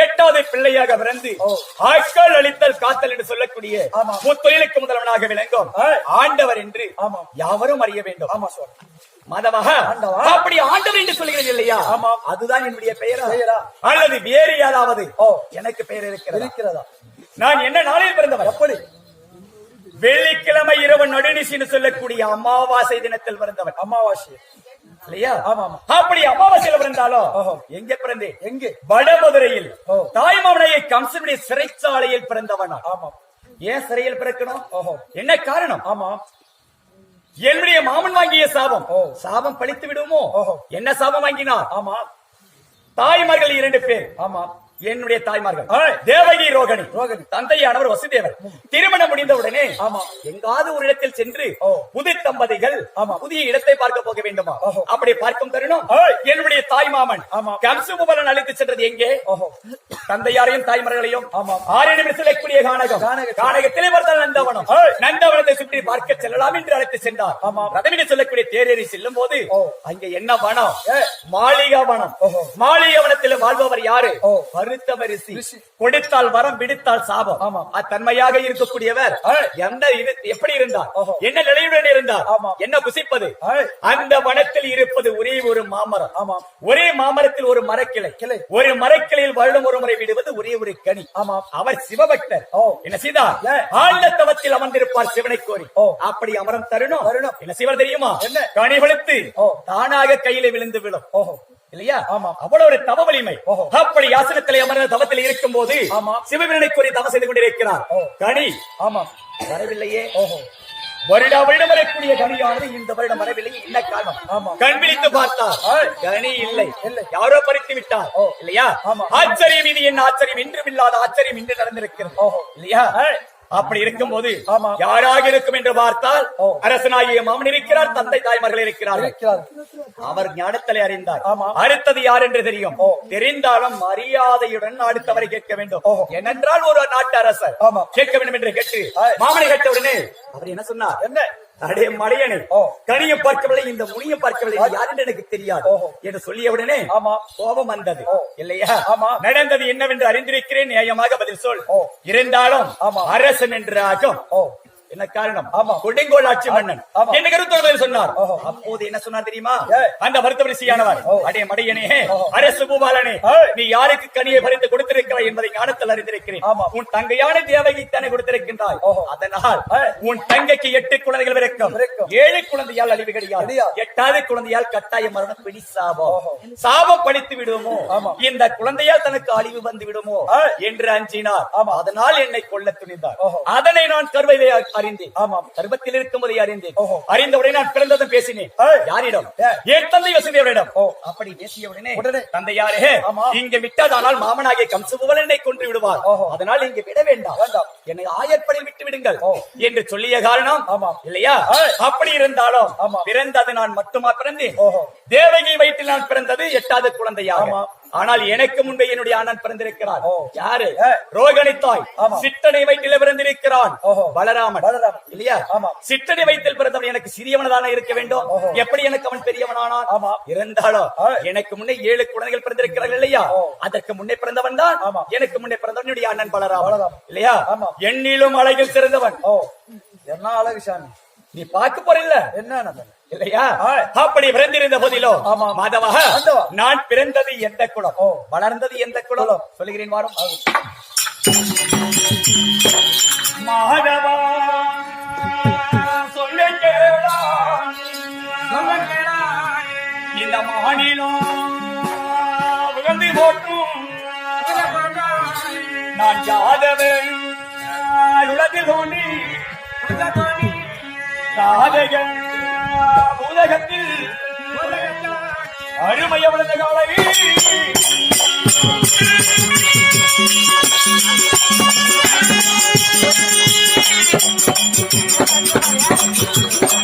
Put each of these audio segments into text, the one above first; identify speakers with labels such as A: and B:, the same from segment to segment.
A: எட்டாவது பிள்ளையாக பிறந்து. ஆட்கள் அளித்தல் காத்தல் என்று சொல்லக்கூடிய. முத்தொழிலுக்கு முதல்வனாக விளங்கும். ஆண்டவர் என்று. யாவரும் அறிய வேண்டும்
B: ஆமா
A: மதவக
B: ஆண்டவா.
A: அப்படி ஆண்டவர் என்று சொல்கிறீர்கள் இல்லையா
B: ஆமா.
A: அதுதான் என்னுடைய பெயரா
B: பெயரா?
A: அல்லது வேறு ஏதாவது
B: ஓ.
A: எனக்கு பெயர் இருக்கிறதா நான் என்ன நாளில் பிறந்தவர்
B: எப்படி
A: வெள்ளிக்கிழமை இரவு நடுநிசின்னு சொல்லக்கூடிய அமாவாசை தினத்தில் பிறந்தவன்.
B: அமாவாசை.
A: இல்லையா?
B: ஆமா ஆமா
A: அப்படி அமாவாசையில பிறந்தாலும். எங்க பிறந்தேன்
B: எங்கே?
A: வடமதுரையில். தாய்மாமனையை கம்சனுடைய சிறைச்சாலையில் பிறந்தவனா?
B: ஆமா.
A: ஏன் சிறையில் பிறக்கணும்?
B: ஓஹோ.
A: என்ன காரணம்?
B: ஆமா.
A: என்னுடைய மாமன் வாங்கிய சாபம். சாபம் பழித்து விடுமோ. என்ன சாபம் வாங்கினார்?
B: ஆமா.
A: தாய்மார்கள் இரண்டு பேர்.
B: ஆமா.
A: என்னுடைய தாய்மார்கள். தேவகி ரோகணி
B: ரோகிணி.
A: தந்தையானவர் வசுதேவர் திருமணம் முடிந்த உடனே
B: ஆமா.
A: எங்காவது ஒரு இடத்தில் சென்று. புது தம்பதிகள்
B: ஆமா.
A: புதிய இடத்தை பார்க்க போக வேண்டுமா. அப்படி பார்க்கும் தருணம். என்னுடைய தாய் மாமன்
B: ஆமா.
A: கம்சுபலன் அழைத்து சென்றது எங்கே தந்தையாரையும் தாய்மார்களையும்
B: ஆமா.
A: ஆரிடம் செல்லக்கூடிய கானகம்
B: கானகம்.
A: கானகத்திலே பார்த்தால் நந்தவனம். நந்தவனத்தை சுற்றி பார்க்க செல்லலாம் என்று அழைத்து சென்றார்
B: ஆமா.
A: ரதமிட சொல்லக்கூடிய தேரேறி செல்லும் போது. அங்க என்ன வனம். மாளிகா வனம். மாளிகா வனத்தில் வாழ்பவர் யாரு
B: ஓ.
A: பருத்த வரிசி
B: ரிஷி.
A: கொடுத்தால் வரம் பிடித்தால் சாபம்
B: ஆமா.
A: அத்தன்மையாக இருக்கக்கூடியவர். எந்த எப்படி இருந்தார். என்ன நிலையுடன் இருந்தார். என்ன புசிப்பது. அந்த வனத்தில் இருப்பது ஒரே ஒரு மாமரம். ஒரே மாமரத்தில் ஒரு மரக்கிளை
B: கிளை.
A: ஒரு மரக்கிளையில் வருடம் ஒரு முறை விடுவது ஒரே ஒரு கனி
B: ஆமா.
A: அவர் சிவபக்தர். என்ன
B: ஏ.
A: ஆழ்ந்த தவத்தில் அமர்ந்திருப்பார் சிவனை கோரி. அப்படி அமரம் தருணம். என்ன செய்வார் தெரியுமா
B: என்ன?
A: கனி. தானாக கையில விழுந்து விழும் இல்லையா
B: ஆமா.
A: அவ்வளவு ஒரு தவ வலிமை. அப்படி ஆசனத்திலே அமர்ந்த தவத்தில் இருக்கும் போது. சிவபிரனை கோரி தவம் செய்து கொண்டிருக்கிறார். கனி
B: ஆமா
A: வரவில்லையே
B: ஓஹோ
A: வருடா வருடம் வரக்கூடிய கனியானது இந்த வருடம் வரவில்லை என்ன காரணம்
B: ஆமா.
A: கண் விழித்து பார்த்தார். கனி இல்லை. யாரோ பறித்து விட்டார். இல்லையா
B: ஆமா.
A: ஆச்சரியம் இது என்ன ஆச்சரியம் இன்றும் இல்லாத ஆச்சரியம் இன்று நடந்திருக்கிறது. இல்லையா அப்படி இருக்கும்போது
B: ஆமா.
A: யாராக இருக்கும் என்று பார்த்தால். அரசனாகிய மாமன் இருக்கிறார் தந்தை தாய்மார்கள்
B: இருக்கிறார்
A: அவர் ஞானத்தலை அறிந்தார். அடுத்தது யார் என்று தெரியும். தெரிந்தாலும் மரியாதையுடன் அடுத்தவரை கேட்க வேண்டும்
B: ஓஹோ.
A: ஏனென்றால் ஒரு நாட்டு அரசர். கேட்க வேண்டும் என்று கேட்டு. மாமனை கேட்ட உடனே அவர் என்ன சொன்னார்
B: என்ன
A: அடே மலையனை. கனியை பார்க்கவில்லை இந்த முனியை பார்க்கவில்லை இது யார் என்று எனக்கு தெரியாது. என்று சொல்லிய உடனே
B: ஆமா
A: கோபம் வந்தது. இல்லையா
B: ஆமா.
A: நடந்தது என்னவென்று அறிந்திருக்கிறேன் நியாயமாக பதில் சொல். இருந்தாலும்
B: ஆமா.
A: அரசன் என்று ஆகும் என்ன காரணம்
B: ஆமா.
A: கொடுங்கோல் ஆட்சி மன்னன். என்ன கருத்து சொன்னார். அப்போது என்ன சொன்னார் தெரியுமா. அந்த மருத்துவரிசியானவர்
B: ஓ.
A: அடே மடையனே. அரசு பூபாலனே. நீ யாருக்கு கனியை பறித்து கொடுத்திருக்கிறாய் என்பதை ஞானத்தில் அறிந்திருக்கிறேன். உன் தங்கையான தேவகை தானே கொடுத்திருக்கின்றாய். அதனால். உன் தங்கைக்கு எட்டு குழந்தைகள் பிறக்கும். ஏழு குழந்தையால் அழிவு கிடையாது. எட்டாவது குழந்தையால் கட்டாய மரணம் பிடி சாபம். சாபம் படித்து விடுமோ. இந்த குழந்தையால் தனக்கு அழிவு வந்து விடுமோ. என்று அஞ்சினார்
B: ஆமா.
A: அதனால் என்னை கொல்ல துணிந்தார். அதனை நான் கருவையிலே அறிந்தேன்
B: ஆமாம்
A: கர்ப்பத்தில் இருக்கும்போது அறிந்தேன்
B: ஓஹோ.
A: அறிந்த உடனே நான் பிறந்ததும் பேசினேன். யாரிடம். என் தந்தை வசுதேவரிடம்
B: ஓ.
A: அப்படி பேசிய உடனே
B: உடனே.
A: தந்தையாரே
B: ஆமா.
A: இங்க விட்டதானால் மாமனாகிய கம்சபுவன் என்னை கொன்று விடுவார். அதனால் இங்க விட வேண்டாம்
B: வேண்டாம்.
A: என்னை ஆயற்படி விட்டு விடுங்கள். என்று சொல்லிய காரணம்
B: ஆமாம்.
A: இல்லையா. அப்படி இருந்தாலும். பிறந்தது நான் மட்டுமா பிறந்தேன். தேவகி வயிற்றில் நான் பிறந்தது எட்டாவது குழந்தையாக
B: ஆமா.
A: ஆனால் எனக்கு முன்பே என்னுடைய அண்ணன் பிறந்திருக்கிறார். யாரு. ரோகணி தாய். சித்தனை வயிற்றில பிறந்திருக்கிறான். பலராமன். இல்லையா. சிற்றடி வயிற்றில் பிறந்தவன் எனக்கு சிறியவனதான இருக்க வேண்டும். எப்படி எனக்கு அவன் பெரியவனானான். இருந்தாலும். எனக்கு முன்னே ஏழு குழந்தைகள் பிறந்திருக்கிறார்கள் இல்லையா. அதற்கு முன்னே பிறந்தவன் தான். எனக்கு முன்னே பிறந்தவன் என்னுடைய அண்ணன் பலராமன். இல்லையா. எண்ணிலும் அழகில் சிறந்தவன்
B: என்ன அழகு சாமி
A: நீ பார்க்க போறில்ல
B: என்ன நடந்தது
A: இல்லையா. அப்படி பிறந்திருந்த போதிலும்
B: ஆண்டவா.
A: நான் பிறந்தது எந்த குலம். வளர்ந்தது எந்த குலம். சொல்லுகிறேன் வாரம். மாதவா சொல்ல இந்த மாநிலம் உகந்து போட்டும் நான் யாதவன் உலகில் தோன்றி. காதகன் உலகத்தில் அருமைய வளர்ந்த காலை Thank you.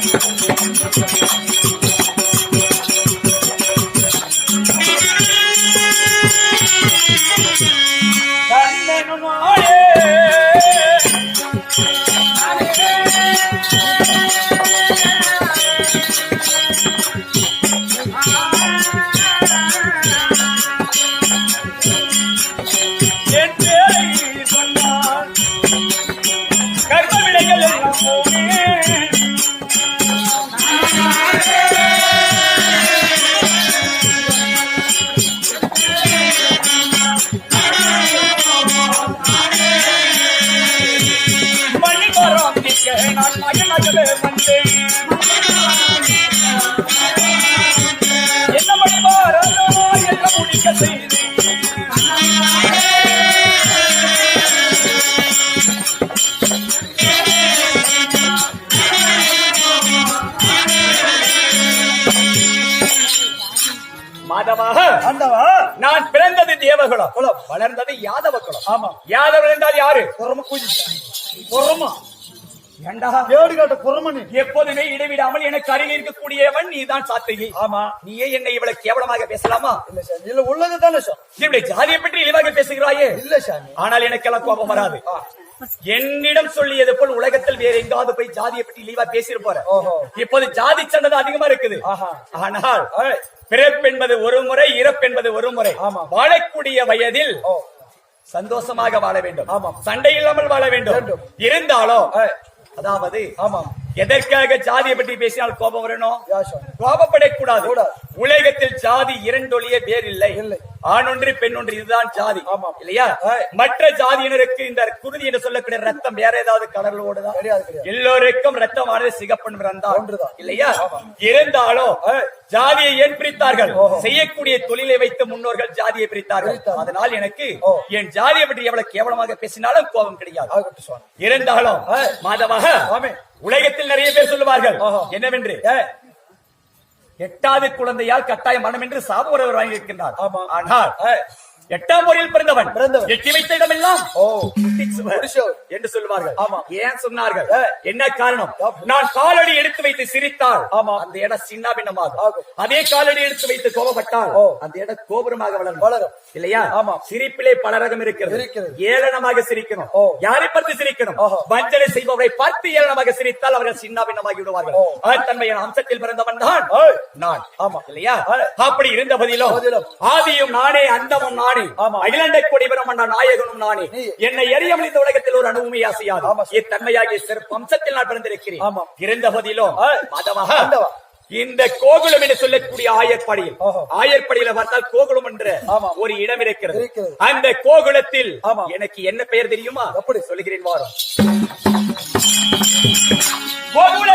A: என் சொன்னார் கர்ம விடைகள் எல்லாம் போனே. மாதவாக
B: ஆண்டவா?
A: நான் பிறந்தது தேவகுலம். குலம். வளர்ந்தது யாதவ குலம்
B: ஆமா.
A: யாதவர் என்றால் யாரு?
B: புறம புறமா.
A: ஏண்டா?
B: ஏடு காட்ட
A: எப்போதுமே இடைவிடாமல் எனக்கு அருகில் இருக்கக்கூடியவன் நீதான் சாத்திகை.
B: ஆமா.
A: நீயே என்னை இவ்வளவு கேவலமாக பேசலாமா?
B: இல்ல சாமி. இல்ல உள்ளது தானே சாமி.
A: இப்படி ஜாதியை பற்றி இழிவாக பேசுகிறாயே?
B: இல்ல சாமி.
A: ஆனால் எனக்கெல்லாம் கோபம் வராது. என்னிடம் சொல்லியது போல் உலகத்தில் வேற எங்காவது போய் ஜாதியை பற்றி போற
B: ஓஹோ.
A: இப்போது ஜாதி சண்டை அதிகமா இருக்குது. ஆனால் பிறப்பு என்பது ஒரு முறை இறப்பு என்பது ஒரு முறை.
B: ஆமா.
A: வாழக்கூடிய வயதில் சந்தோஷமாக வாழ வேண்டும்.
B: ஆமாம்.
A: சண்டை இல்லாமல் வாழ வேண்டும். இருந்தாலும் அதாவது
B: ஆமாம்.
A: எதற்காக ஜாதியை பற்றி பேசினால் கோபம் வரணும்? கோபப்படக்கூடாது.
B: கூடாது.
A: உலகத்தில் ஜாதி இரண்டொழிய பேர் இல்லை.
B: இல்லை.
A: ஆண் ஒன்று பெண் ஒன்று இதுதான் ஜாதி. இல்லையா. மற்ற ஜாதியினருக்கு இந்த குருதி என்று சொல்லக்கூடிய ரத்தம் வேற ஏதாவது கடல் எல்லோருக்கும் ரத்தமானது சிகப்பன் ரத்தம்
B: ஒன்றுதான்.
A: இல்லையா? இருந்தாலும் ஜாதியை ஏன் பிரித்தார்கள். செய்யக்கூடிய தொழிலை வைத்து முன்னோர்கள் ஜாதியை பிரித்தார்கள். அதனால் எனக்கு. என் ஜாதியை பற்றி எவ்வளவு கேவலமாக பேசினாலும் கோபம் கிடையாது. இருந்தாலும்
B: ஆமே
A: உலகத்தில் நிறைய பேர் சொல்லுவார்கள். என்னவென்று? எட்டாவது குழந்தையால் கட்டாய மனம் என்று சாப ஒருவர் வாங்கியிருக்கின்றார்.
B: ஆமா.
A: ஆனால் எட்டாம் முறையில் பிறந்தவன்
B: பிறந்தவன்.
A: எட்டி வைத்த இடமெல்லாம். என்று சொல்லுவார்கள்
B: ஆமா.
A: ஏன் சொன்னார்கள். என்ன காரணம். நான் காலடி எடுத்து வைத்து சிரித்தால்
B: ஆமா.
A: அந்த இடம்
B: ஆகும்.
A: அதே காலடி எடுத்து வைத்து கோபப்பட்டால். அந்த இடம் கோபுரமாக வளரும்
B: வளரும்.
A: இல்லையா
B: ஆமா.
A: சிரிப்பிலே பல ரகம் இருக்கிறது. ஏளனமாக சிரிக்கணும். யாரை பார்த்து சிரிக்கணும். வஞ்சனை செய்பவரை பார்த்து ஏளனமாக சிரித்தால் அவர்கள் சின்னாபின்னமாகி விடுவார்கள். தன்மையான அம்சத்தில் பிறந்தவன் தான் நான்
B: ஆமா.
A: இல்லையா. அப்படி இருந்த பதிலும். ஆதியும் நானே அந்தமும் நானே
B: ஆமா.
A: அகிலண்ட அண்ணா நாயகனும் நானே. என்னை எரியமல் இந்த உலகத்தில் ஒரு அணுவுமே அசையாது. இத்தன்மையாகிய சிறப்பு அம்சத்தில் நான் பிறந்திருக்கிறேன். இருந்த போதிலும். இந்த கோகுலம் என்று சொல்லக்கூடிய ஆயர்படியில். ஆயர்படியில பார்த்தால் கோகுலம் என்ற. ஒரு இடம் இருக்கிறது. அந்த கோகுலத்தில். எனக்கு என்ன பெயர் தெரியுமா
B: எப்படி?
A: சொல்லுகிறேன் வாரம் கோகுல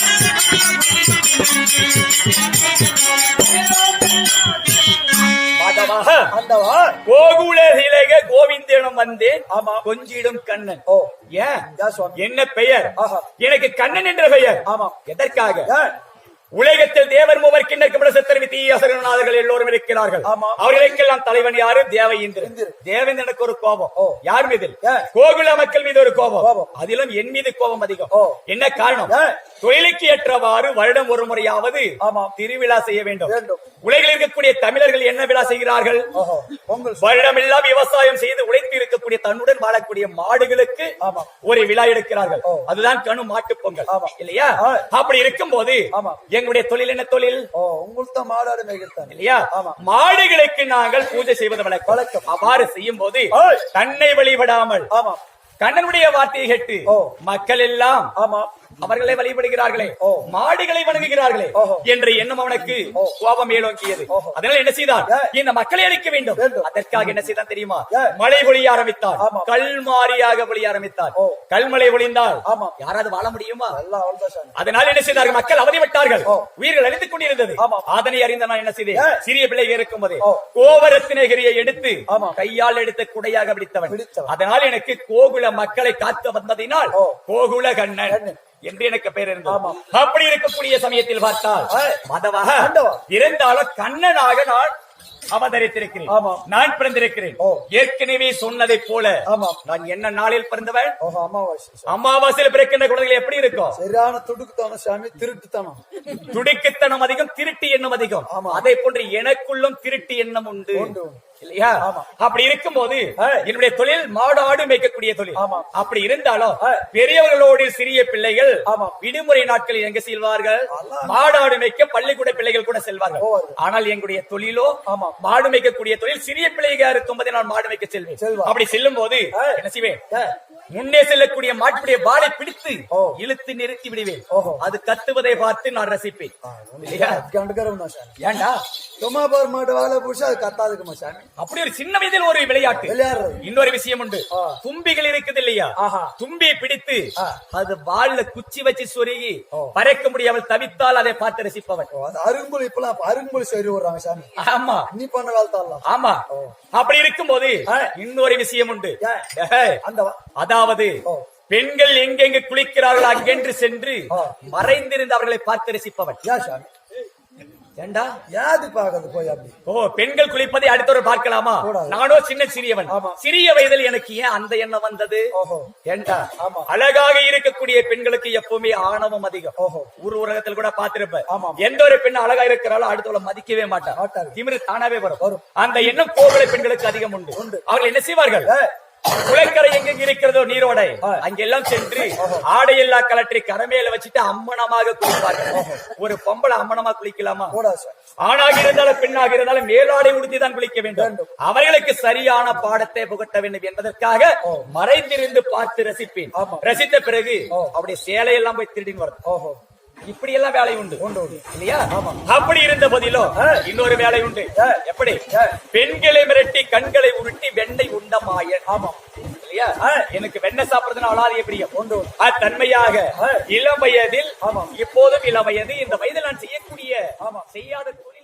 A: வந்து கோகுல தீரக கோவிந்தனும் வந்து
B: ஆமா.
A: கொஞ்சிடும் கண்ணன்.
B: ஓ.
A: ஏன்? என்ன பெயர். எனக்கு கண்ணன் என்ற பெயர்.
B: ஆமாம்.
A: எதற்காக? உலகத்தில் தேவர் மூவர் கிண்ணக்கு பிரசத்தர் வித்தியாசகநாதர்கள் எல்லோரும் இருக்கிறார்கள். அவர்களுக்கெல்லாம் தலைவன் யாரு தேவ இந்திரன்
B: இந்திரன்.
A: தேவேந்திரனுக்கு ஒரு கோபம். யார் மீது? கோகுல மக்கள் மீது ஒரு கோபம். அதிலும் என் மீது கோபம் அதிகம். என்ன காரணம்? தொழிலுக்கு ஏற்றவாறு வருடம் ஒரு முறையாவது. திருவிழா செய்ய வேண்டும். உலகில் இருக்கக்கூடிய தமிழர்கள் என்ன விழா செய்கிறார்கள்
B: சுவாமி.
A: வருடமெல்லாம் விவசாயம் செய்து உழைத்து இருக்கக்கூடிய தன்னுடன் வாழக்கூடிய மாடுகளுக்கு. ஒரு விழா எடுக்கிறார்கள். அதுதான் கணு மாட்டு பொங்கல். இல்லையா. அப்படி இருக்கும் போது
B: ஆமா.
A: எங்களுடைய தொழில் என்ன தொழில்
B: ஓ உங்களுக்கு தான் மாடாடு மேய்க்கிறதானே
A: இல்லையா. மாடுகளுக்கு நாங்கள் பூஜை செய்வது வழக்கம்
B: வழக்கம்.
A: அவ்வாறு செய்யும் போது. தன்னை வழிபடாமல்
B: ஆமா
A: கண்ணனுடைய வார்த்தையை கேட்டு. மக்கள் எல்லாம்
B: ஆமா
A: அவர்களை வழிபடுகிறார்களே. மாடுகளை வணங்குகிறார்களே. என்ற எண்ணம் அவனுக்கு. கோபம் மேலோங்கியது. அதனால என்ன செய்தான்
B: ஏ.
A: இந்த மக்களை அழிக்க வேண்டும். அதற்காக என்ன செய்தான் தெரியுமா. மழை பொழிய ஆரம்பித்தான்
B: ஆமா.
A: கல் மாறியாக பொழிய ஆரம்பித்தான்
B: ஓ.
A: கல்மழை பொழிந்தால்
B: ஆமா.
A: யாராவது வாழ முடியுமா அதனால் என்ன செய்தார்கள் மக்கள் அவதிவிட்டார்கள். உயிர்கள் அழித்துக் கொண்டிருந்தது. அதனை அறிந்த நான் என்ன செய்தேன். சிறிய பிள்ளைகள் இருக்கும்போது. கோவரத்தினகிரியை எடுத்து. கையால் எடுத்து குடையாக பிடித்தவன். அதனால் எனக்கு கோகுல மக்களை காக்க வந்ததினால். கோகுல கண்ணன். என்று எனக்கு பெயர் இருந்தது. அப்படி இருக்கக்கூடிய சமயத்தில் பார்த்தால். மதவக. இருந்தாலும் கண்ணனாக நான் அவதரித்திருக்கிறேன். நான் பிறந்திருக்கிறேன். ஏற்கனவே சொன்னதை போல. நான் என்ன நாளில் பிறந்தவன். அமாவாசையில் பிறக்கின்ற குழந்தைகள் எப்படி இருக்கும்
B: சரியான துடுக்குத்தனம் சாமி திருட்டுத்தனம்
A: துடிக்குத்தனம் அதிகம் திருட்டு எண்ணம் அதிகம்
B: ஆமா.
A: அதே போன்று எனக்குள்ளும் திருட்டு எண்ணம் உண்டு. இல்லையா. அப்படி இருக்கும்போது. என்னுடைய தொழில் மாடு ஆடு மேய்க்கக்கூடிய தொழில்
B: ஆமா.
A: அப்படி இருந்தாலும். பெரியவர்களோடு சிறிய பிள்ளைகள்
B: ஆமா.
A: விடுமுறை நாட்களில் எங்க செல்வார்கள்
B: அல்லாஹ்.
A: மாடாடு மேய்க்க பள்ளிக்கூட பிள்ளைகள் கூட செல்வார்கள். ஆனால் எங்களுடைய தொழிலோ
B: ஆமா.
A: மாடு மேய்க்கக்கூடிய தொழில் சிறிய பிள்ளைగా இருக்கும்போது நான் மாடு மேய்க்க செல்வேன்
B: செல்வா.
A: அப்படி செல்லும் போது. என்ன செய்வேன். முன்னே செல்லக்கூடிய மாட்டுடைய வாளை பிடித்து. இழுத்து நிறுத்தி விடுவேன். அது கத்துவதை பார்த்து நான் ரசிப்பேன் ஏண்டா
B: சும்மா பாரு மாட்டு வேலை புடிச்சா அது கத்தாதுக்குமா சாமி
A: அப்படி ஒரு சின்ன வயதில் ஒரு விளையாட்டு
B: விளையாடுறது
A: இன்னொரு விஷயம் உண்டு. தும்பிகள் இருக்குது இல்லையா. தும்பியை பிடித்து. அது வாள்ல குச்சி வச்சு சொருகி. பறைக்க முடியாமல் தவித்தால் அதை பார்த்து ரசிப்பவன்
B: அருங்குமொழி இப்பெல்லாம் அருங்குமொழி சரி விடுறாங்க சாமி
A: ஆமா
B: நீ பண்ண வேலை
A: ஆமா. அப்படி இருக்கும்போது
B: ஆ.
A: இன்னொரு விஷயம் உண்டு
B: ஏன்?
A: அதாவது. பெண்கள் எங்கெங்கு குளிக்கிறார்கள் அங்கென்று சென்று. மறைந்திருந்து அவர்களை பார்த்து ரசிப்பவன் ஏண்டா
B: போய் அப்படி
A: ஓ பெண்கள் குளிப்பதை அடுத்தவர் பார்க்கலாமா. நானோ சின்ன சிறியவன். சிறிய வயதில் எனக்கு ஏன் அந்த எண்ணம் வந்தது ஏண்டா. அழகாக இருக்கக்கூடிய பெண்களுக்கு எப்பவுமே ஆணவம் அதிகம் ஊர் உலகத்தில் கூட பார்த்திருப்ப. எந்த ஒரு பெண் அழகா இருக்கிறாளோ அடுத்தவளை மதிக்கவே மாட்டான். திமிரு தானாவே வரும். அந்த எண்ணம் கோவலை பெண்களுக்கு அதிகம் உண்டு. அவர்கள் என்ன செய்வார்கள் குளக்கரை எங்கெங்க இருக்கிறதோ நீரோடை. அங்கெல்லாம் சென்று ஆடையெல்லாம் கலற்றி கரமேல வச்சுட்டு அம்மனமாக குளிப்பார்கள் ஒரு பொம்பளை அம்மனமா குளிக்கலாமா ஆணாக இருந்தாலும் பெண்ணாக இருந்தாலும் மேலாடை உடுத்தி தான் குளிக்க வேண்டும். அவர்களுக்கு சரியான பாடத்தை புகட்ட வேண்டும் என்பதற்காக. மறைந்திருந்து பார்த்து ரசிப்பேன். ரசித்த பிறகு
B: ஓ.
A: அப்படியே சேலையெல்லாம் போய் திருடின்னு வரும் இப்படி எல்லாம் வேலை உண்டு இல்லையா அப்படி இருந்த போதிலும்
B: ஆ.
A: இன்னொரு வேலை உண்டு. எப்படி. பெண்களை மிரட்டி கண்களை உருட்டி வெண்ணெய் உண்ட மாயன்
B: ஆமா
A: இல்லையா எனக்கு வெண்ணெய் சாப்பிடுறதுனா அழாதிய பிரியம்
B: உண்டு.
A: தன்மையாக. இளம் வயதில். இப்போதும் இளம் வயது இந்த வயதில் நான் செய்யக்கூடிய
B: ஆமா.
A: செய்யாத தொழில்